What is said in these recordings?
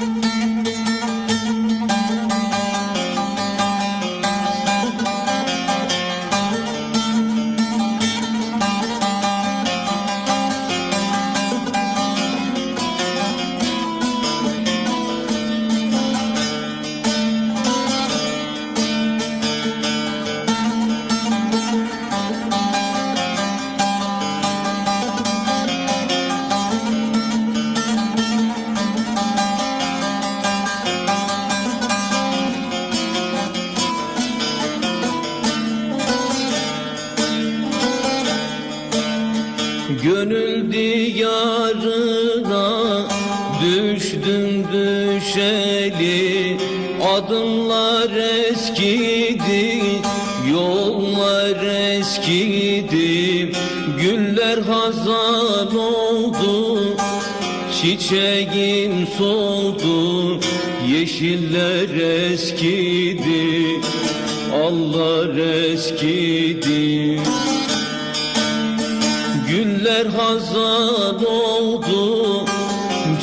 Müzik Gönül diyarına düştüm düşeli Adımlar eskidi, yollar eskidi Güller hazan oldu, çiçeğim soldu Yeşiller eskidi, Allah eskidi Güller hazan oldu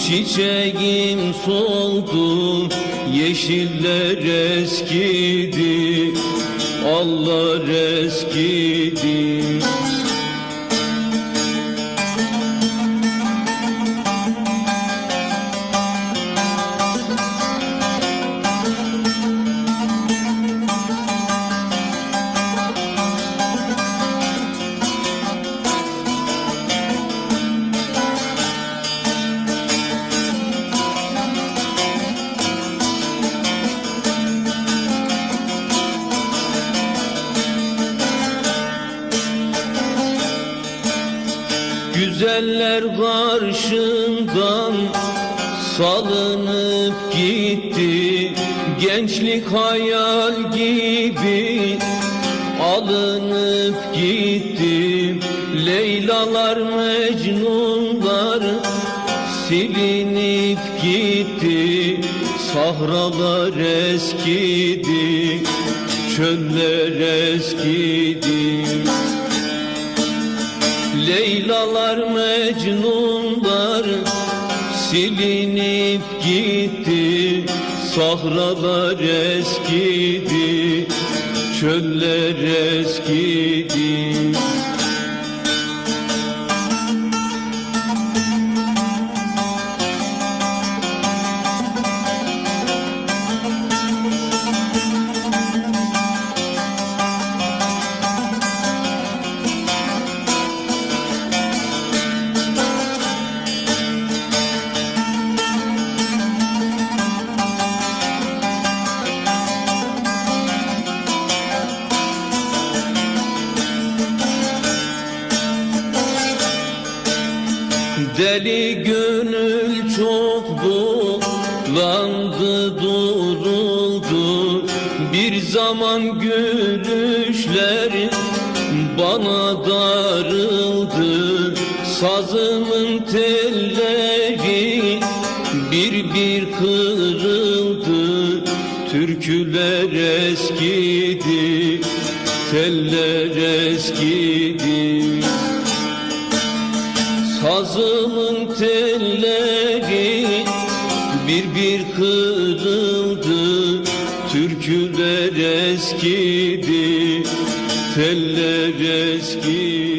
Çiçeğim soldu Yeşiller eskidi Allah eskidi Güzeller karşımdan salınıp gitti. Gençlik hayal gibi alınıp gitti. Leylalar Mecnunlar silinip gitti. Sahralar eskidi çöller eskidi Leylalar Mecnunlar silinip gitti Sahralar eskidi Çöller eskidi Deli gönül çok bulandı duruldu. Bir zaman gülüşler bana darıldı. Sazımın telleri bir bir kırıldı. Türküler eskidi, teller eskidi Sazımın telleri bir bir kırıldı. Türküler eskidi, teller eskidi